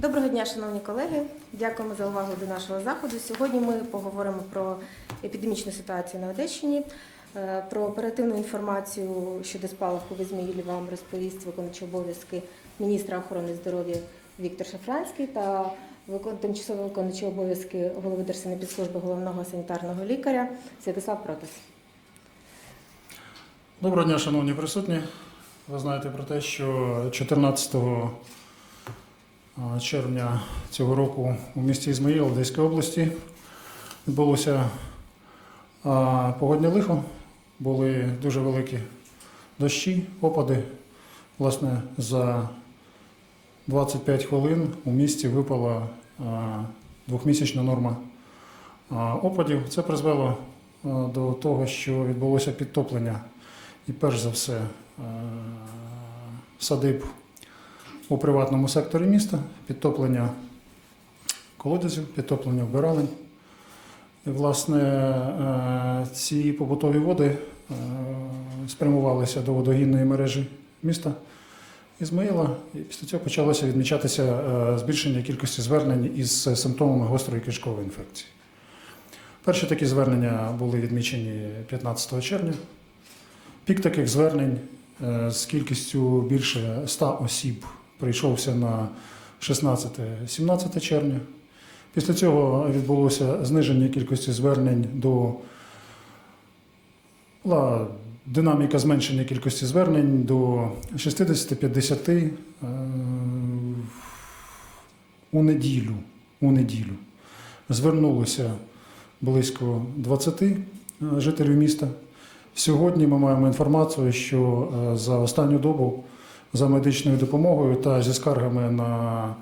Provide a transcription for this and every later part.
Доброго дня, шановні колеги. Дякуємо за увагу до нашого заходу. Сьогодні ми поговоримо про епідемічну ситуацію на Одещині. Е, Про оперативну інформацію щодо спалаху в Ізмаїлі вам розповість виконуючий обов'язки міністра охорони здоров'я Віктор Шафранський та тимчасово виконуючий обов'язки голови Держсанепідслужби головного санітарного лікаря Святослав Протас. Доброго дня, шановні присутні. Ви знаєте про те, що 14 а, червня цього року у місті Ізмаїл Одеської області відбулося погодне лихо. Були дуже великі дощі, опади. Власне, за 25 хвилин у місті випала двохмісячна норма опадів. Це призвело до того, що відбулося підтоплення і перш за все садиб у приватному секторі міста, підтоплення колодязів, підтоплення вбиралень. І, власне, е, ці побутові води е, спрямувалися до водогінної мережі міста Ізмаїла, і після цього почалося відмічатися е, збільшення кількості звернень із симптомами гострої кишкової інфекції. Перші такі звернення були відмічені 15 червня. Пік таких звернень з кількістю більше 100 осіб прийшовся на 16-17 червня. Після цього відбулося зниження кількості звернень до була динаміка зменшення кількості звернень до 60-50 е, у неділю. У неділю. Звернулося близько 20 е, жителів міста. Сьогодні ми маємо інформацію, що е, за останню добу за медичною допомогою та зі скаргами на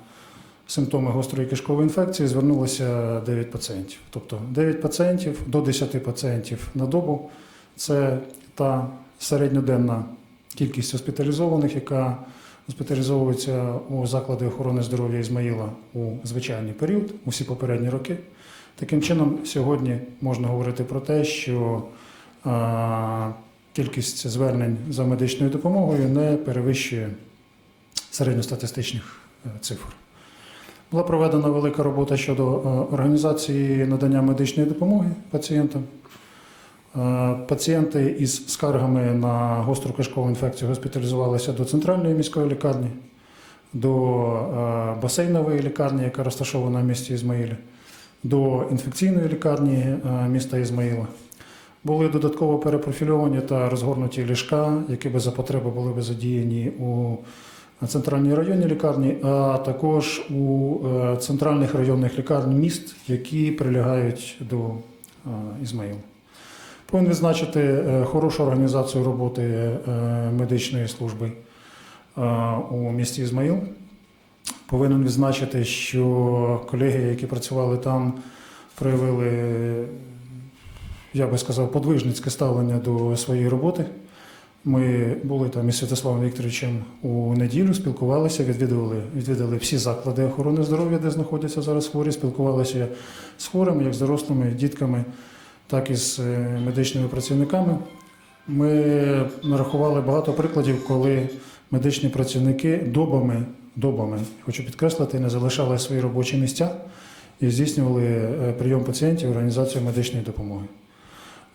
симптоми гострої кишкової інфекції звернулося 9 пацієнтів. Тобто 9 пацієнтів до 10 пацієнтів на добу це та середньоденна кількість госпіталізованих, яка госпіталізовується у заклади охорони здоров'я Ізмаїла у звичайний період, усі попередні роки. Таким чином, сьогодні можна говорити про те, що кількість звернень за медичною допомогою не перевищує середньостатистичних е, цифр. Була проведена велика робота щодо е, організації надання медичної допомоги пацієнтам. Е, Пацієнти із скаргами на гостру кишкову інфекцію госпіталізувалися до центральної міської лікарні, до басейнової лікарні, яка розташована в місті Ізмаїлі, до інфекційної лікарні міста Ізмаїла. Були додатково перепрофільовані та розгорнуті ліжка, які би за потреби були б задіяні у центральній районній лікарні, а також у е, центральних районних лікарень міст, які прилягають до е, Ізмаїла. Повинен відзначити е, хорошу організацію роботи медичної служби у місті Ізмаїл. Повинен відзначити, що колеги, які працювали там, проявили, я би сказав, подвижницьке ставлення до своєї роботи. Ми були там із Святославом Вікторовичем у неділю, спілкувалися, відвідували, відвідали всі заклади охорони здоров'я, де знаходяться зараз хворі, спілкувалися з хворими, як з дорослими, дітками, так і з е, медичними працівниками. Ми нарахували багато прикладів, коли медичні працівники добами, добами, хочу підкреслити, не залишали свої робочі місця і здійснювали е, прийом пацієнтів, організацію медичної допомоги.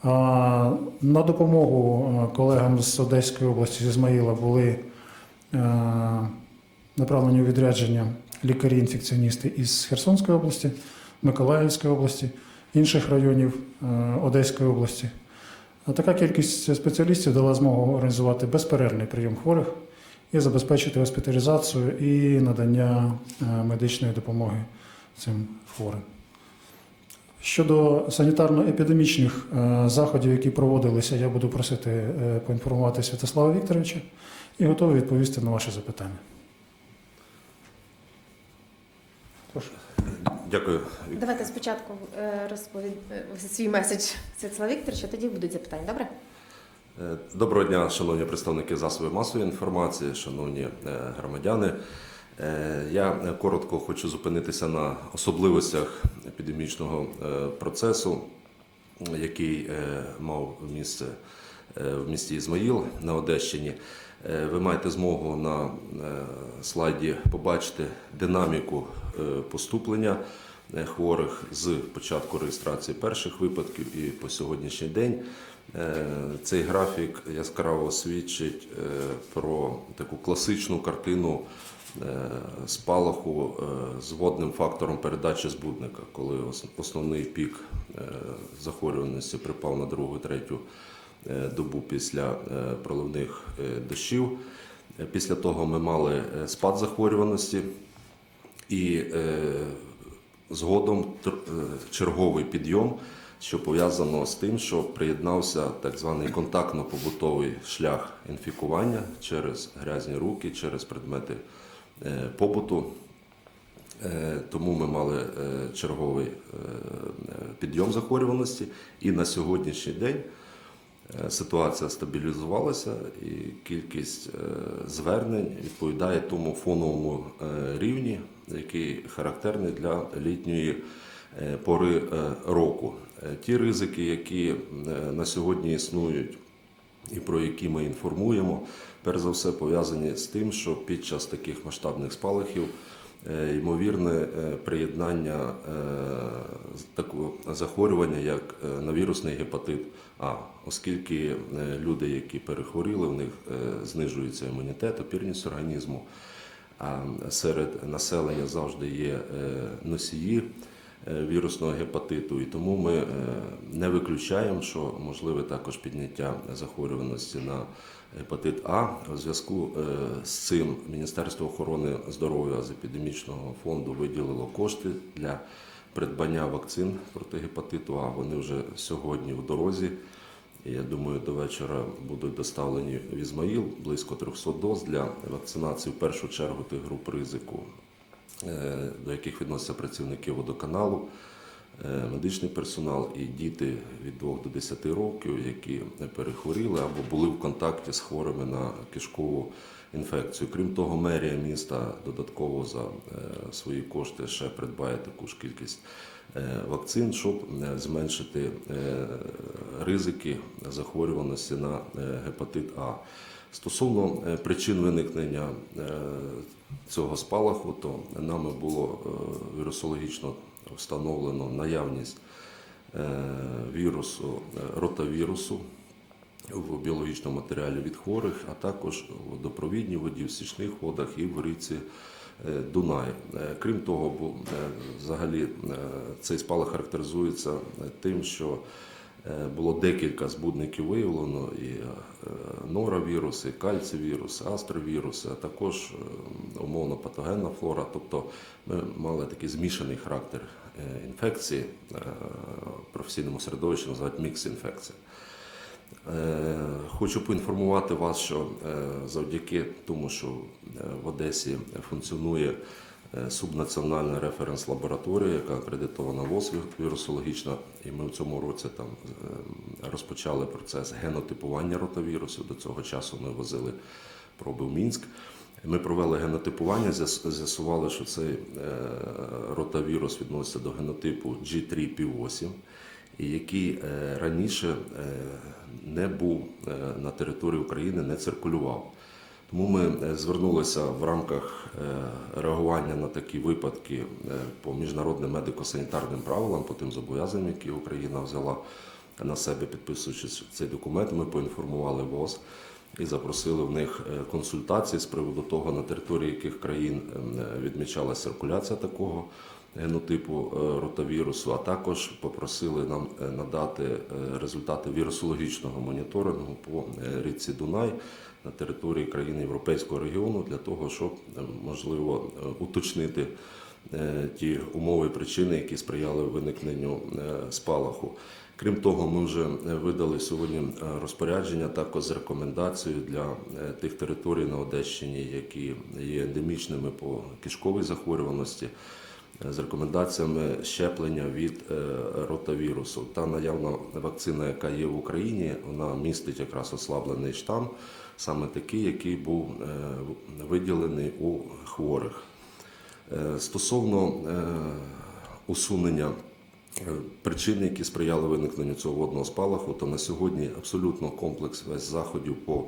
На допомогу колегам з Одеської області з Ізмаїла були е, направлені у відрядження лікарі-інфекціоністи із Херсонської області, Миколаївської області, інших районів е, Одеської області. Така кількість спеціалістів дала змогу організувати безперервний прийом хворих і забезпечити госпіталізацію і надання е, медичної допомоги цим хворим. Щодо санітарно-епідемічних е, заходів, які проводилися, я буду просити е, поінформувати Святослава Вікторовича і готовий відповісти на ваші запитання. Прошу. Дякую. Давайте спочатку е, розповід е, свій меседж Святослав Вікторович, а тоді будуть запитання. Добре? Доброго дня, шановні представники засобів масової інформації, шановні громадяни. Е, Я е, коротко хочу зупинитися на особливостях епідемічного е, процесу, який мав місце в місті Ізмаїл на Одещині. Ви маєте змогу на слайді побачити динаміку поступлення хворих з початку реєстрації перших випадків і по сьогоднішній день. Е, Цей графік яскраво свідчить е, про таку класичну картину е, спалаху з водним фактором передачі збудника, коли основний пік захворюваності припав на другу, третю е, добу після проливних дощів. Після того ми мали спад захворюваності і згодом черговий підйом, що пов'язано з тим, що приєднався так званий контактно-побутовий шлях інфікування через грязні руки, через предмети е, побуту. Е, Тому ми мали е, черговий підйом захворюваності, і на сьогоднішній день ситуація стабілізувалася, і кількість звернень відповідає тому фоновому рівні, який характерний для літньої пори е, року. Е, Ті ризики, які е, на сьогодні існують і про які ми інформуємо, перш за все пов'язані з тим, що під час таких масштабних спалахів е, ймовірне е, приєднання е, такого захворювання, як е, на вірусний гепатит А, оскільки е, люди, які перехворіли, в них е, знижується імунітет, опірність організму. А серед населення завжди є е, носії е, вірусного гепатиту, і тому ми е, не виключаємо, що можливе також підняття захворюваності на гепатит А. У зв'язку е, з цим Міністерство охорони здоров'я з епідемічного фонду виділило кошти для придбання вакцин проти гепатиту А. Вони вже сьогодні в дорозі. Я думаю, до вечора будуть доставлені в Ізмаїл близько 300 доз для вакцинації в першу чергу тих груп ризику, е, до яких відносяться працівники водоканалу, е, медичний персонал і діти від 2 до 10 років, які перехворіли або були в контакті з хворими на кишкову інфекцію. Крім того, мерія міста додатково за е, свої кошти ще придбає таку ж кількість е, вакцин, щоб е, зменшити е, ризики захворюваності на е, гепатит А. Стосовно е, причин виникнення е, цього спалаху, то нами було е, вірусологічно встановлено наявність вірусу, ротавірусу в біологічному матеріалі від хворих, а також в водопровідній воді, в січних водах і в річці Дунай. Крім того, взагалі цей спалах характеризується тим, що було декілька збудників виявлено, і е, норовірус, і кальцивірус, астровірус, а також е, умовно патогенна флора. Тобто ми мали такий змішаний характер е, інфекції, е, в професійному середовищі називають мікс-інфекція. Е, Хочу поінформувати вас, що е, завдяки тому, що е, в Одесі функціонує е, субнаціональна референс-лабораторія, яка акредитована ВОЗ вірусологічна, і ми в цьому році там е, розпочали процес генотипування ротавірусу. До цього часу ми возили проби в Мінськ. Ми провели генотипування, з'ясували, що цей е, ротавірус відноситься до генотипу G3P8 і який е, раніше е, не був е, на території України, не циркулював. Тому ми е, звернулися в рамках е, реагування на такі випадки е, по міжнародним медико-санітарним правилам, по тим зобов'язанням, які Україна взяла на себе, підписуючи цей документ. Ми поінформували ВОЗ і запросили в них консультації з приводу того, на території яких країн е, відмічалася циркуляція такого генотипу е, ротавірусу, а також попросили нам е, надати е, результати вірусологічного моніторингу по річці Дунай на території країн Європейського регіону для того, щоб можливо уточнити ті умови і причини, які сприяли виникненню спалаху. Крім того, ми вже видали сьогодні розпорядження також з рекомендацією для тих територій на Одещині, які є ендемічними по кишковій захворюваності, з рекомендаціями щеплення від е, ротавірусу. Та наявна вакцина, яка є в Україні, вона містить якраз ослаблений штам, саме такий, який був е, виділений у хворих. Е, Стосовно е, усунення е, причин, які сприяли виникненню цього водного спалаху, то на сьогодні абсолютно комплекс весь заходів по е,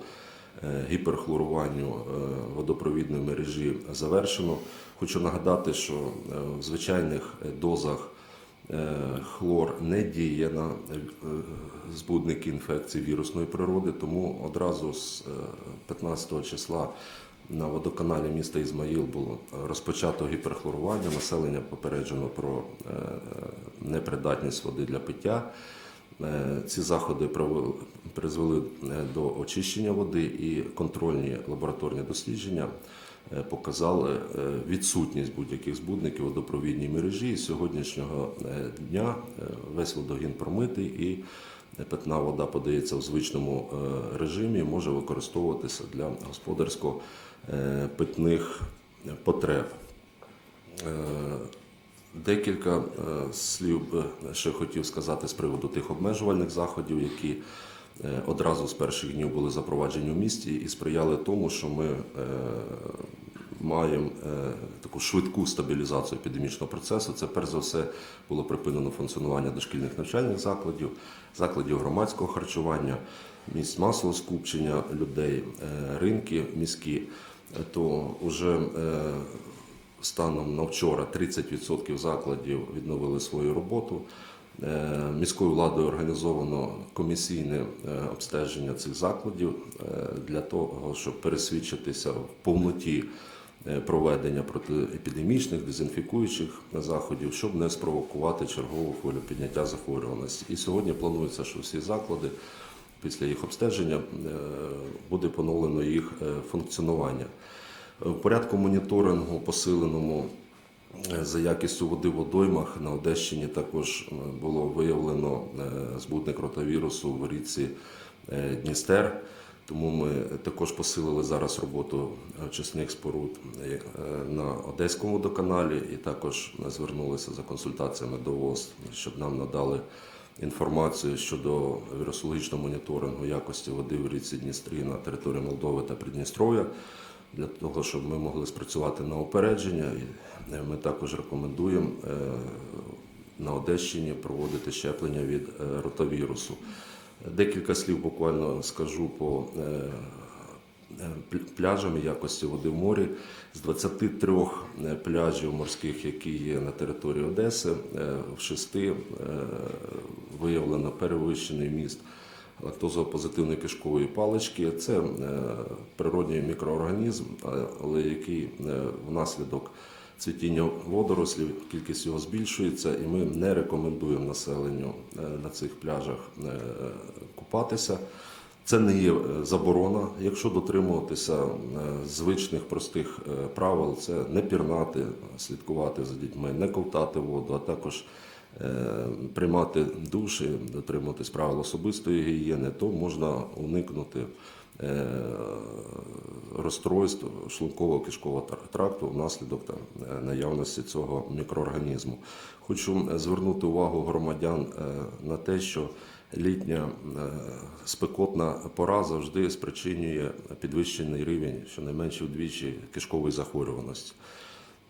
гіперхлоруванню е, водопровідної мережі завершено. Хочу нагадати, що е, в звичайних е, дозах е, хлор не діє на е, збудники інфекції вірусної природи, тому одразу з е, 15 числа на водоканалі міста Ізмаїл було розпочато гіперхлорування. Населення попереджено про е, непридатність води для пиття. Е, Ці заходи призвели е, до очищення води і контрольні лабораторні дослідження е, показали відсутність будь-яких збудників водопровідній мережі. І з сьогоднішнього дня весь водогін промитий і питна вода подається в звичному режимі, може використовуватися для господарсько-питних потреб. Декілька е, слів ще хотів сказати з приводу тих обмежувальних заходів, які е, одразу з перших днів були запроваджені в місті і сприяли тому, що ми е, маємо таку швидку стабілізацію епідемічного процесу. Це перш за все було припинено функціонування дошкільних навчальних закладів, закладів громадського харчування, місць масового скупчення людей, ринки міські. То вже станом на вчора 30% закладів відновили свою роботу. Е, Міською владою організовано комісійне е, обстеження цих закладів е, для того, щоб пересвідчитися в повноті проведення протиепідемічних дезінфікуючих заходів, щоб не спровокувати чергову хвилю підняття захворюваності. І сьогодні планується, що всі заклади після їх обстеження буде поновлено їх функціонування. В порядку моніторингу посиленому е, за якістю води в водоймах на Одещині також е, було виявлено е, збутник ротавірусу в річці е, Дністер. Тому ми також посилили зараз роботу очисних споруд е, на Одеському водоканалі і також звернулися за консультаціями до ВОЗ, щоб нам надали інформацію щодо вірусологічного моніторингу якості води в річці Дністрі на території Молдови та Придністров'я для того, щоб ми могли спрацювати на опередження. Е, ми також рекомендуємо е, на Одещині проводити щеплення від е, ротавірусу. Декілька слів буквально скажу по пл- пляжам якості води в морі. З 23 е, пляжів морських, які є на території Одеси, в шести виявлено перевищений міст лактозопозитивної кишкової палички. Це е, природній мікроорганізм, але який е, внаслідок цвітіння водорослів кількість його збільшується, і ми не рекомендуємо населенню е, на цих пляжах купатися. Це не є заборона. Якщо дотримуватися звичних простих правил, це не пірнати, слідкувати за дітьми, не ковтати воду, а також приймати душ, і дотримуватись правил особистої гігієни, то можна уникнути е, розстройств шлунково-кишкового тракту внаслідок е, наявності цього мікроорганізму. Хочу е, звернути увагу громадян е, на те, що літня е, спекотна пора завжди спричинює підвищений рівень, щонайменше вдвічі кишкової захворюваності.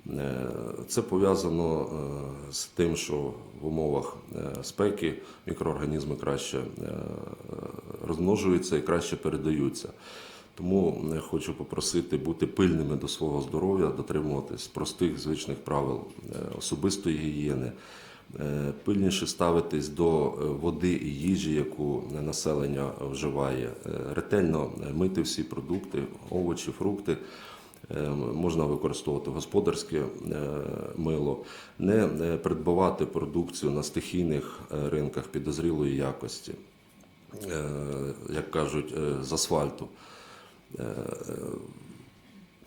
Е, Це пов'язано е, з тим, що в умовах е, спеки мікроорганізми краще розмножуються і краще передаються. Тому хочу попросити бути пильними до свого здоров'я, дотримуватись простих звичних правил особистої гігієни, пильніше ставитись до води і їжі, яку населення вживає, ретельно мити всі продукти, овочі, фрукти. Е, Можна використовувати господарське е, мило, не е, придбавати продукцію на стихійних ринках підозрілої якості, як кажуть, з асфальту.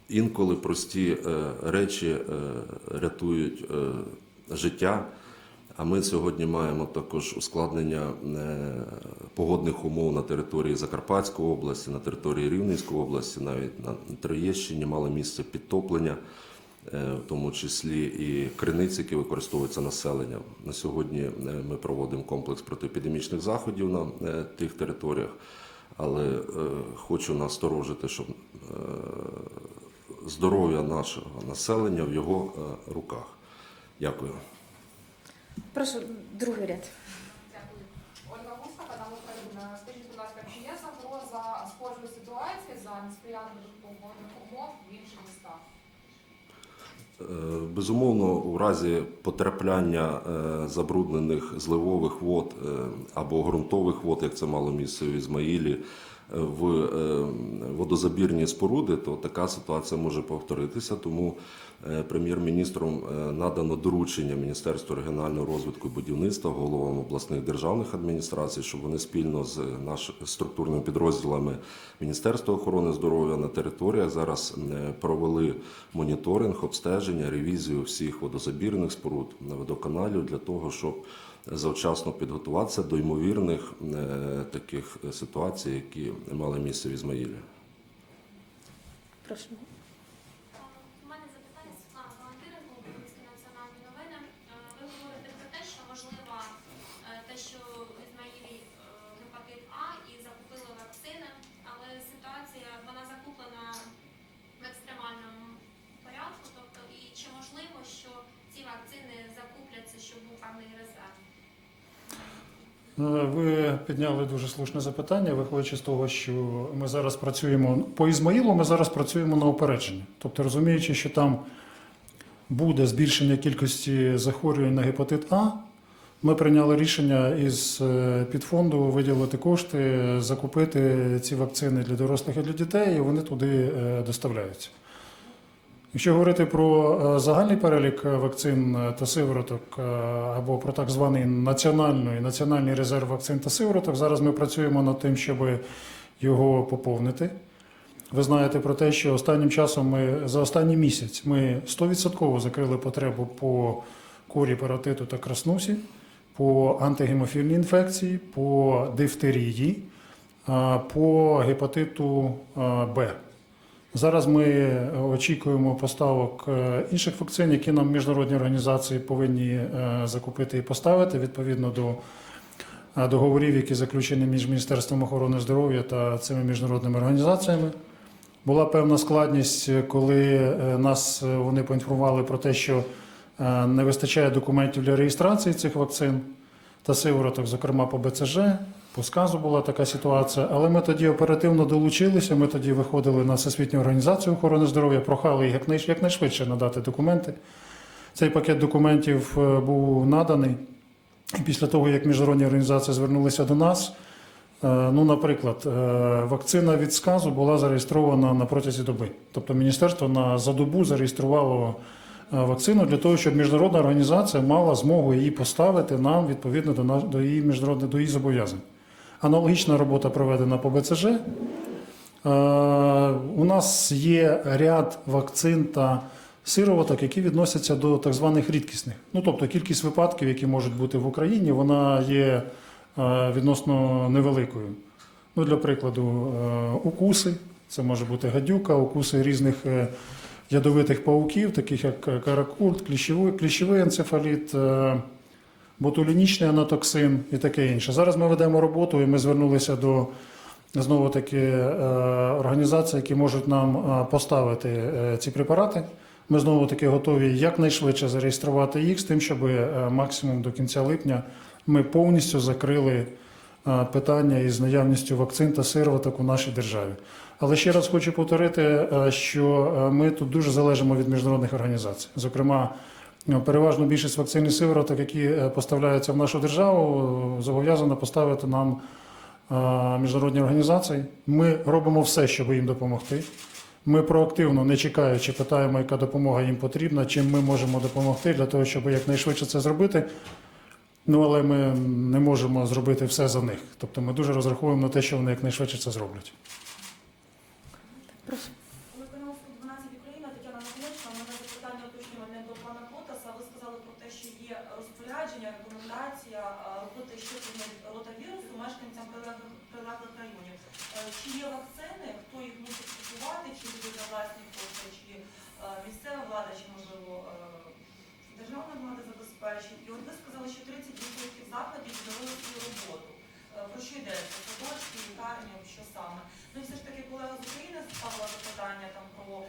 Інколи прості речі рятують життя. А ми сьогодні маємо також ускладнення е, погодних умов на території Закарпатської області, на території Рівненської області, навіть на Троєщині мали місце підтоплення, е, в тому числі і криниці, які використовуються населенням. На сьогодні е, ми проводимо комплекс протиепідемічних заходів на тих територіях, але хочу насторожити, щоб здоров'я нашого населення в його руках. Дякую. Прошу, другий ряд. Дякую. Ольга Гуска, канал Україна. Скажіть, будь ласка, чи є загроза схожої ситуації за несприятливих погодних умов в інших містах? Е, Безумовно, у разі потрапляння е, забруднених зливових вод е, або ґрунтових вод, як це мало місце в Ізмаїлі, в е, водозабірні споруди, то така ситуація може повторитися. Тому е, прем'єр-міністром е, надано доручення Міністерству регіонального розвитку і будівництва, головам обласних державних адміністрацій, щоб вони спільно з нашими структурними підрозділами Міністерства охорони здоров'я на територіях зараз провели моніторинг, обстеження, ревізію всіх водозабірних споруд на водоканалів для того, щоб завчасно підготуватися до ймовірних е, таких ситуацій, які мали місце в Ізмаїлі. Прошу. Ви підняли дуже слушне запитання, виходячи з того, що ми зараз працюємо по Ізмаїлу, ми зараз працюємо на опередження. Тобто, розуміючи, що там буде збільшення кількості захворювань на гепатит А, ми прийняли рішення із е, підфонду виділити кошти, закупити ці вакцини для дорослих і для дітей, і вони туди е, доставляються. Якщо говорити про е, загальний перелік е, вакцин е, та сивороток або про так званий національний, національний резерв вакцин та сивороток, зараз ми працюємо над тим, щоб його поповнити. Ви знаєте про те, що останнім часом ми за останній місяць ми 100% закрили потребу по корі паротиту та краснусі, по антигемофільній інфекції, по дифтерії, по гепатиту Б. Зараз ми очікуємо поставок е, інших вакцин, які нам міжнародні організації повинні е, закупити і поставити відповідно до е, договорів, які заключені між Міністерством охорони здоров'я та цими міжнародними організаціями. Була певна складність, е, коли е, нас е, вони поінформували про те, що е, не вистачає документів для реєстрації цих вакцин та сивороток, зокрема по БЦЖ. По сказу була така ситуація, але ми тоді оперативно долучилися. Ми тоді виходили на Всесвітню організацію охорони здоров'я, прохали їх якнайш- якнайшвидше надати документи. Цей пакет документів е, був наданий. Після того, як міжнародні організації звернулися до нас, е, ну, наприклад, е, вакцина від сказу була зареєстрована на протязі доби. Тобто міністерство на за добу зареєструвало вакцину для того, щоб міжнародна організація мала змогу її поставити нам відповідно до, до її міжнародних до її зобов'язань. Аналогічна робота проведена по БЦЖ. Е, У нас є ряд вакцин та сироваток, які відносяться до так званих рідкісних. Ну, тобто кількість випадків, які можуть бути в Україні, вона є е, відносно невеликою. Ну, для прикладу, е, укуси, це може бути гадюка, укуси різних ядовитих пауків, таких як каракурт, кліщовий, кліщовий енцефаліт. Ботулінічний анатоксин і таке інше. Зараз ми ведемо роботу і ми звернулися до знову таки е, організацій, які можуть нам е, поставити е, ці препарати. Ми знову таки готові якнайшвидше зареєструвати їх з тим, щоб максимум до кінця липня ми повністю закрили питання із наявністю вакцин та сироваток у нашій державі. Але ще раз хочу повторити, що ми тут дуже залежимо від міжнародних організацій. Зокрема, Переважно більшість вакцин і сивороток, які е, поставляються в нашу державу, е, зобов'язана поставити нам е, міжнародні організації. Ми робимо все, щоб їм допомогти. Ми проактивно, не чекаючи, питаємо, яка допомога їм потрібна, чим ми можемо допомогти для того, щоб якнайшвидше це зробити. Ну, але ми не можемо зробити все за них. Тобто ми дуже розраховуємо на те, що вони якнайшвидше це зроблять. Прошу. Телеканал 112 Україна, Тетяна Наглечна. У мене запитання уточнювальне до пана Котаса. Ви сказали про те, що є розпорядження, рекомендація е, робити щеплення від ротавірусу мешканцям прилеглих прилеглих районів. Е, Чи є вакцини, хто їх мусить купувати, чи буде за власні кошти, чи е, місцева влада, чи можливо е, державна влада забезпечить. І от ви сказали, що 30 відсотків закладів відновили свою роботу. Е, Про що? Садочки, лікарні, що саме? Ну і все ж таки колега з України ставила запитання там про е,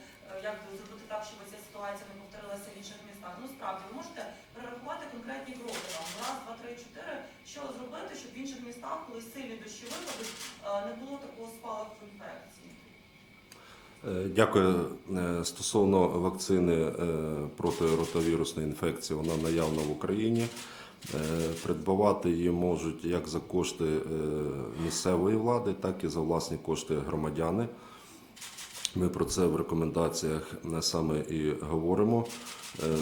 як би зробити так, щоб ця ситуація не повторилася в інших містах. Ну справді ви можете перерахувати конкретні кроки там раз, два, три, чотири, що зробити, щоб в інших містах, коли сильні дощі випадуть, е, не було такого спалаху інфекції. Е, Дякую. Стосовно вакцини проти ротавірусної інфекції, вона наявна в Україні. Е, Придбавати її можуть як за кошти е, місцевої влади, так і за власні кошти громадяни. Ми про це в рекомендаціях е, саме і говоримо.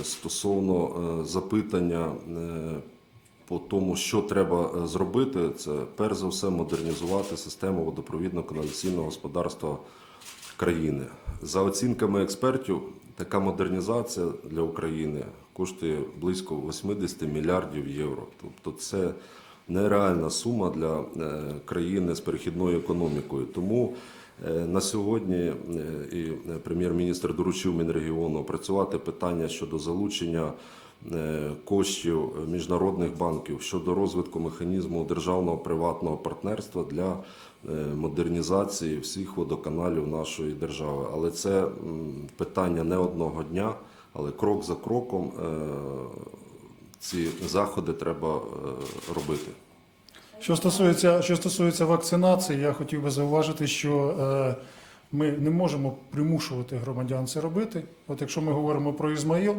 Стосовно запитання по тому, що треба зробити, це перш за все модернізувати систему водопровідно-каналізаційного господарства країни. За оцінками експертів, така модернізація для України коштує близько 80 мільярдів євро. Тобто це нереальна сума для е, країни з перехідною економікою. Тому е, на сьогодні е, і прем'єр-міністр доручив Мінрегіону опрацювати питання щодо залучення коштів міжнародних банків щодо розвитку механізму державного приватного партнерства для модернізації всіх водоканалів нашої держави. Але це питання не одного дня, але крок за кроком е, ці заходи треба е, робити. Що стосується, що стосується вакцинації, я хотів би зауважити, що е, ми не можемо примушувати громадян це робити. От якщо ми говоримо про Ізмаїл,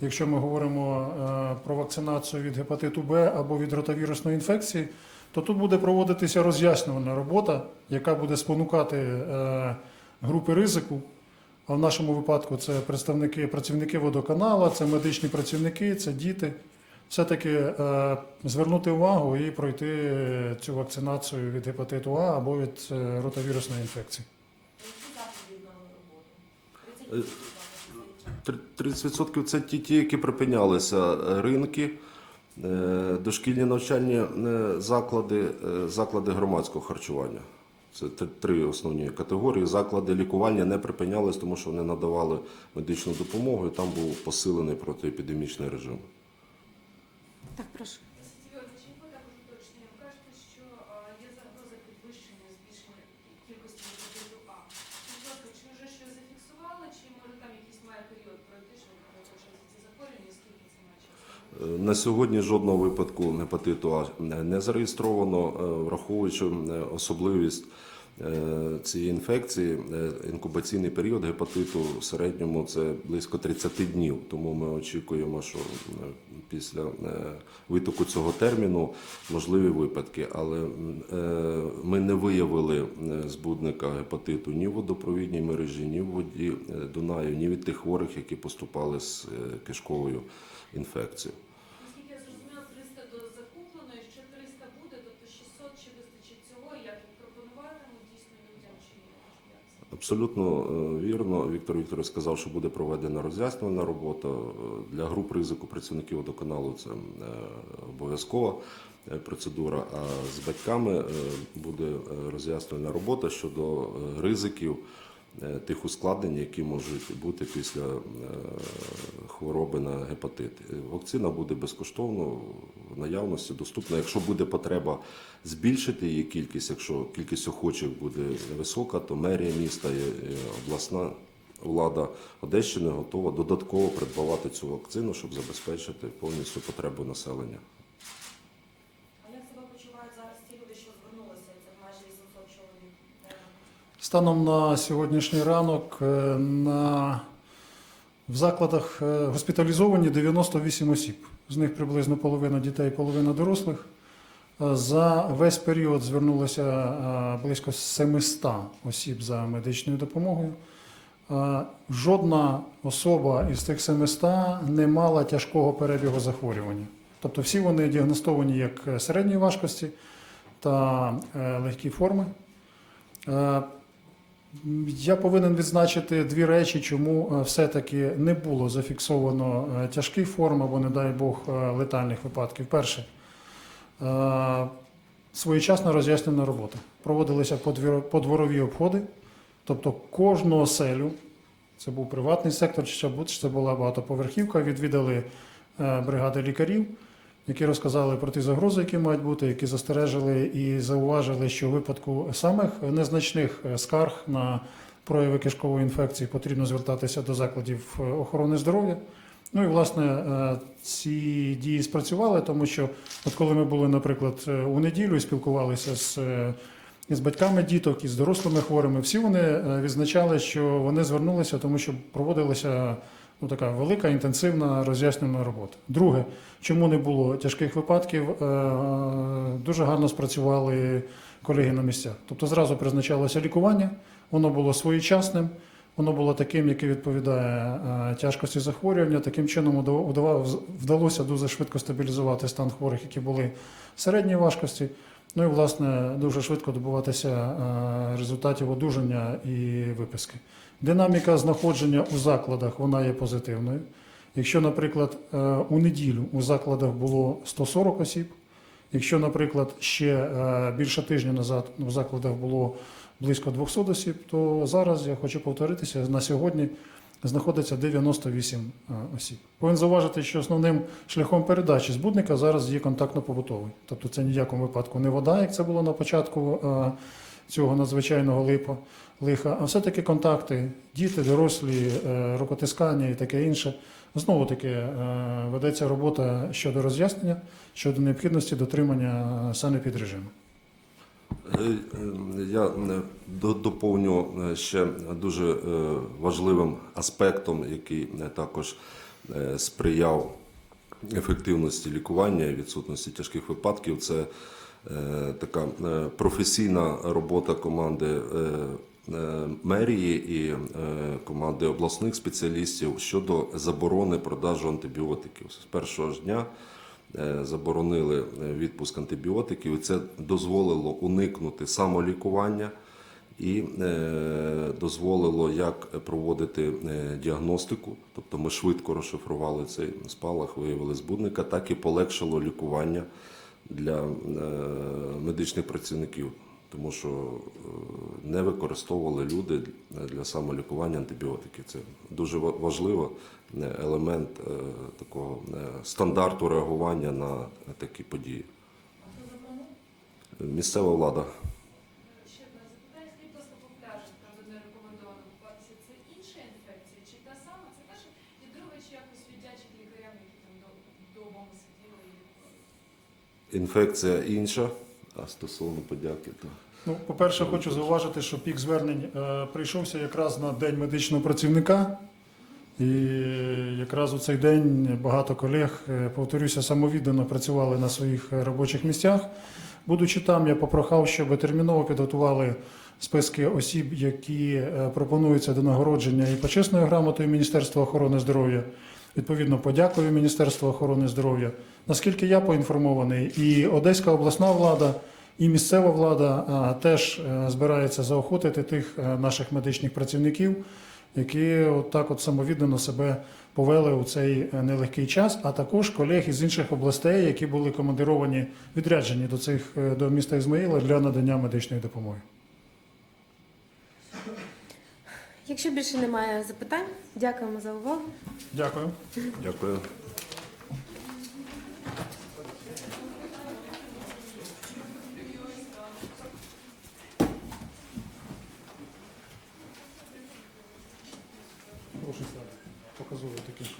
якщо ми говоримо е, про вакцинацію від гепатиту Б або від ротавірусної інфекції, то тут буде проводитися роз'яснювальна робота, яка буде спонукати е, групи ризику. А в нашому випадку це представники, працівники водоканала, це медичні працівники, це діти. Все-таки е, звернути увагу і пройти цю вакцинацію від гепатиту А або від е, ротавірусної інфекції. Які заходи відновили роботу? Тр- 30% це ті, ті, які припинялися ринки, дошкільні навчальні е, заклади, е, заклади громадського харчування. Це три основні категорії. Заклади лікування не припинялись, тому що вони надавали медичну допомогу, і там був посилений протиепідемічний режим. Так, прошу. Чи ви також уточнення? Ви кажете, що е, є загроза підвищення збільшення кількості гепатиту А. Скажіть, будь ласка, чи вже щось зафіксували, чи може там якийсь має період пройти, щоб почати ці захворювання, і скільки це має часу? Е, На сьогодні жодного випадку гепатиту А не зареєстровано, е, враховуючи особливість е, цієї інфекції, е, інкубаційний період гепатиту в середньому це близько 30 днів. Тому ми очікуємо, що після витоку цього терміну можливі випадки. Але ми не виявили збудника гепатиту ні в водопровідній мережі, ні в воді Дунаю, ні від тих хворих, які поступали з кишковою інфекцією. Наскільки я зрозуміла, 300 доз закуплено, і ще 300 буде, тобто 600 чи вистачить цього, як їх пропонуватимуть дійсно людям, чи ні? Як це? Абсолютно е, вірно. Віктор Вікторович сказав, що буде проведена роз'яснювальна робота Е, для груп ризику працівників водоканалу. Це е, обов'язкова процедура. А з батьками буде роз'яснювальна робота щодо ризиків тих ускладнень, які можуть бути після хвороби на гепатит. Е, Вакцина буде безкоштовно в наявності, доступна. Якщо буде потреба збільшити її кількість, якщо кількість охочих буде висока, то мерія міста і і обласна влада Одещини готова додатково придбавати цю вакцину, щоб забезпечити повністю потребу населення. А як себе почувають зараз ті люди, що звернулися? Це майже 800 чоловік. Станом на сьогоднішній ранок е, на, в закладах е, госпіталізовані 98 осіб. З них приблизно половина дітей, половина дорослих. Е, За весь період звернулося е, близько 700 осіб за медичною допомогою. Жодна особа із тих 700 не мала тяжкого перебігу захворювання. Тобто всі вони діагностовані як середньої важкості та легкі форми. Я повинен відзначити дві речі, чому е, все-таки не було зафіксовано е, тяжких форм або, не дай Бог, е, летальних випадків. Перше, своєчасна роз'яснена робота. Проводилися подворові обходи, тобто кожну оселю, це був приватний сектор, чи це бу- це була багатоповерхівка, відвідали бригади лікарів, які розказали про ті загрози, які мають бути, які застережили і зауважили, що в випадку самих незначних е, скарг на прояви кишкової інфекції потрібно звертатися до закладів е, охорони здоров'я. Ну і власне е, ці дії спрацювали, тому що от коли ми були, наприклад, у неділю і спілкувалися з із батьками діток, із дорослими хворими. Всі вони відзначали, що вони звернулися, тому що проводилася ну, така велика інтенсивна роз'яснювальна робота. Друге, чому не було тяжких випадків, е, дуже гарно спрацювали колеги на місцях. Тобто зразу призначалося лікування, воно було своєчасним. Воно було таким, яке відповідає е, тяжкості захворювання. Таким чином вдалося дуже швидко стабілізувати стан хворих, які були середньої важкості. Ну і власне дуже швидко добуватися е, результатів одужання і виписки. Динаміка знаходження у закладах вона є позитивною. Якщо, наприклад, е, у неділю у закладах було 140 осіб, якщо, наприклад, ще е, більше тижня назад у закладах було близько 200 осіб, то зараз я хочу повторитися, на сьогодні знаходиться 98 е, осіб. Повинен зауважити, що основним шляхом передачі збудника зараз є контактно-побутовий. Тобто це ні в якому випадку не вода, як це було на початку цього надзвичайного липа, лиха, а все-таки контакти, діти, дорослі, е, рукотискання і таке інше. Знову таки е, ведеться робота щодо роз'яснення, щодо необхідності дотримання санепідрежиму. Е, Я доповню ще дуже важливим аспектом, який також сприяв ефективності лікування і відсутності тяжких випадків. Це така професійна робота команди мерії і е, команди обласних спеціалістів щодо заборони продажу антибіотиків. З першого ж дня е, заборонили е, відпуск антибіотиків, і це дозволило уникнути самолікування і е, дозволило як проводити е, діагностику, тобто ми швидко розшифрували цей спалах, виявили збудника, так і полегшило лікування для е, медичних працівників, тому що е, не використовували люди для самолікування антибіотики. Це дуже ва- важливо, е, елемент е, такого стандарту реагування на такі події. Місцева влада. Ще одне запитання, по правда, не рекомендовано купатися. Це інша інфекція, чи та сама? Це перше. І друге, чи якось віддячить лікарям, які там до- вдома сиділи? Інфекція інша, а стосовно подяки, то Ну, по-перше, хочу зауважити, що пік звернень е, прийшовся якраз на День медичного працівника. І якраз у цей день багато колег, е, повторюся, самовіддано працювали на своїх е, робочих місцях. Будучи там, я попрохав, щоб терміново підготували списки осіб, які е, пропонуються до нагородження і почесною грамотою Міністерства охорони здоров'я. Відповідно, подякую Міністерству охорони здоров'я. Наскільки я поінформований, і Одеська обласна влада, і місцева влада теж е, збирається заохотити тих е, наших медичних працівників, які от так от самовіддано себе повели у цей е, нелегкий час, а також колег із інших областей, які були командировані, відряджені до цих до міста Ізмаїла для надання медичної допомоги. Якщо більше немає запитань, дякуємо за увагу. Дякую. дякую. Прошу сяти. Показую такі.